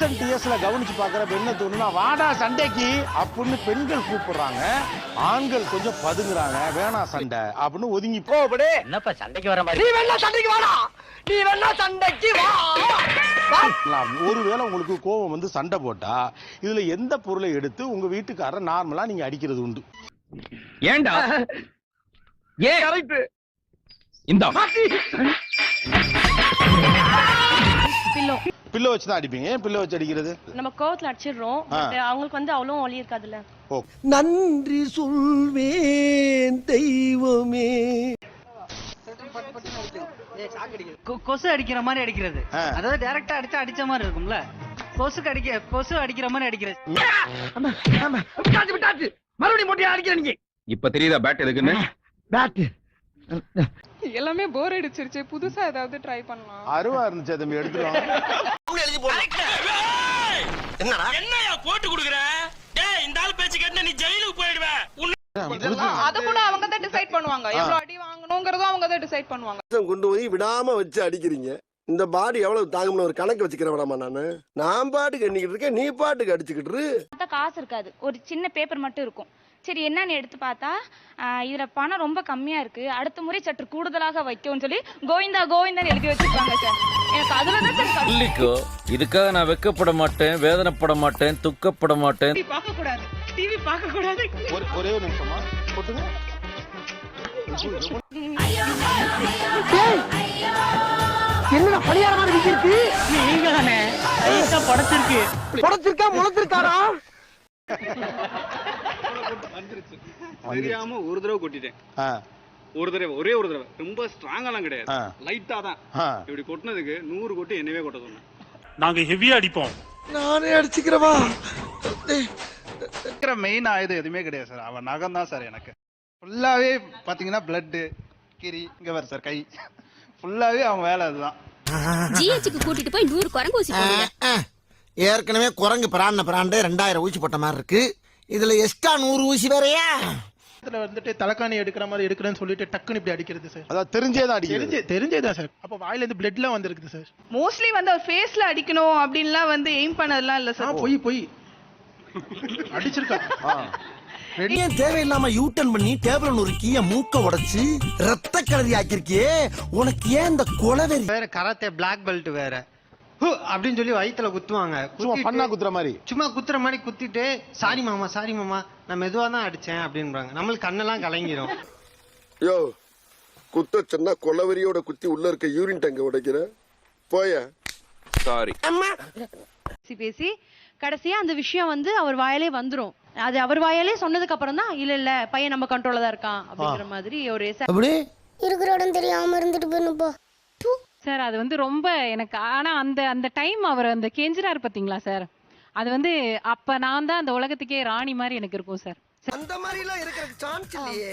Recent இயர்ஸ்ல கவனிச்சு பாக்குறப்ப என்ன தோணுன்னா வாடா சண்டைக்கு அப்படின்னு பெண்கள் கூப்பிடுறாங்க. ஆண்கள் கொஞ்சம் பதுங்குறாங்க. வேணாம் சண்டை அப்படின்னு ஒதுங்கி போ என்னப்பா சண்டைக்கு வர மாதிரி? நீ வேணா சண்டைக்கு வாடா. நீ வேணா சண்டைக்கு வா. ஒருவேளை உங்களுக்கு கோபம் வந்து சண்டை போட்டா இதுல எந்த பொருளை எடுத்து உங்க வீட்டுக்காரர் நார்மலா நீங்க அடிக்கிறது உண்டு? ஏன்டா ஏன் கரெக்ட் இந்த. பில்லோ வச்சு தான் அடிப்பீங்க. ஏன் பில்லை வச்சு அடிக்கிறது? நம்ம கோவத்துல அடிச்சிடுறோம். அவங்களுக்கு வந்து அவ்வளோ ஒலி இருக்காதுல்ல. நன்றி சொல்வேன் தெய்வமே. கொ- கொசு அடிக்கிற மாதிரி அடிக்கிறது. அதாவது டைரக்டா அடிச்சா அடிச்ச மாதிரி இருக்கும்ல. கொசுக்கு அடிக்க கொசு அடிக்கிற மாதிரி அடிக்கிறது. மறுபடியும் போட்டியா அடிக்கிறீங்க இப்ப தெரியுதா பேட் எதுக்குன்னு? பேட்டு எல்லாமே போர் அடிச்சிருச்சு. புதுசா ஏதாவது ட்ரை பண்ணலாம். அருவா இருந்துச்சு தம்பி எடுத்துருவாங்க என்னடா? என்னையா போட்டு குடுக்குற? டேய் இந்த ஆள் பேச்சு கேட்டு நீ ஜெயிலுக்கு போயிடுவ. அத கூட அவங்க தான் டிசைட் பண்ணுவாங்க. எவ்வளவு அடி வாங்கணுங்கிறதும் அவங்க தான் டிசைட் பண்ணுவாங்க. கொண்டு போய் விடாம வச்சு அடிக்கிறீங்க. இந்த பாடி எவ்வளவு தாங்கும்னு ஒரு கணக்கு வச்சுக்கிறேன் வேணாமா நானு. நான் பாட்டுக்கு எண்ணிக்கிட்டு இருக்கேன் நீ பாட்டுக்கு அடிச்சுக்கிட்டு காசு இருக்காது. ஒரு சின்ன பேப்பர் மட்டும் இருக்கும். சரி என்னன்னு எடுத்து பார்த்தா இதுல பணம் ரொம்ப கம்மியா இருக்கு. அடுத்த முறை சற்று கூடுதலாக வைக்கும்னு சொல்லி கோவிந்தா கோவிந்தான்னு எழுதி வச்சிருக்காங்க சார். எனக்கு அதுல தான் சார். சொல்லிக்கோ இதுக்காக நான் வெக்கப்பட மாட்டேன் வேதனைப்பட மாட்டேன் துக்கப்பட மாட்டேன். பார்க்க கூடாது டிவி பார்க்க கூடாது ஒரு ஒரே நிமிஷமா போட்டுங்க என்னடா விக்கிருக்கு நீங்க தானே படைச்சிருக்கு புடச்சிருக்கா முளைச்சிருக்காரா தெரியாம ஒரு தடவை கொட்டிட்டேன். ஆ, ஒரு தடவை ஒரே ஒரு தடவை. ரொம்ப ஸ்ட்ராங்காலாம் கிடையாது. லைட்டா தான். இப்படி கொட்டினதுக்கு நூறு கொட்டி என்னவே கொட்ட சொன்னேன். நாங்க ஹெவியா அடிப்போம். நானே அடிச்சுக்கிறவா? மெயின் ஆயுதம் எதுவுமே கிடையாது சார் அவன் நகம் தான் சார் எனக்கு. ஃபுல்லாவே பாத்தீங்கன்னா பிளட்டு கிரி இங்க வேற சார் கை. ஃபுல்லாவே அவன் வேலை அதுதான். ஜிஹெச்சுக்கு கூட்டிட்டு போய் நூறு குரங்கு ஊசி போடுங்க. ஏற்கனவே குரங்கு பிராண்ட பிராண்டு ரெண்டாயிரம் ஊசி போட்ட மாதிரி இருக்கு. இதுல எக்ஸ்ட்ரா நூறு ஊசி வேறயா? இதுல வந்துட்டு தலைக்காணி எடுக்கிற மாதிரி எடுக்கிறேன்னு சொல்லிட்டு டக்குன்னு இப்படி அடிக்கிறது சார் அதான் தெரிஞ்சே தான் அடிக்கிறது தெரிஞ்சேதான் சார் அப்ப வாயில இருந்து பிளட்லாம் வந்திருக்குது சார் மோஸ்ட்லி வந்து அவர் ஃபேஸ்ல அடிக்கணும் அப்படின்லாம் வந்து எய்ம் பண்ணதெல்லாம் இல்ல சார் போய் போய். அடிச்சிருக்கா. ஏன் தேவையில்லாம யூட்டன் பண்ணி டேபிள் நொறுக்கி என் மூக்க உடைச்சு ரத்த கலரி ஆக்கிருக்கியே? உனக்கு ஏன் இந்த குலவெறி? வேற கராத்தே பிளாக் பெல்ட் வேற. அப்படின்னு சொல்லி வயித்துல குத்துவாங்க. சும்மா பண்ணா குத்துற மாதிரி. சும்மா குத்துற மாதிரி குத்திட்டு சாரி மாமா சாரி மாமா நான் மெதுவா தான் அடிச்சேன் அப்படின்றாங்க நம்மளுக்கு கண்ணெல்லாம் கலங்கிரும். யோ குத்த சொன்னா கொலவெறியோட குத்தி உள்ள இருக்க யூரின் டங்க உடைக்கிற. போய. சாரி பேசி பேசி கடைசியா அந்த விஷயம் வந்து அவர் வாயாலே வந்துரும். அது அவர் வாயாலே சொன்னதுக்கு அப்புறம் தான் இல்ல இல்ல பையன் நம்ம கண்ட்ரோல்ல தான் இருக்கான் அப்படிங்கிற மாதிரி ஒரு அப்படி இருக்கிற இடம் தெரியாம இருந்துட்டு போயிருப்போ சார் அது வந்து ரொம்ப எனக்கு ஆனா அந்த அந்த டைம் அவர் அந்த கெஞ்சிராரு பாத்தீங்களா சார் அது வந்து அப்ப நான் தான் அந்த உலகத்துக்கே ராணி மாதிரி எனக்கு இருக்கும் சார் அந்த மாதிரி எல்லாம் இருக்கிற சான்ஸ் இல்லையே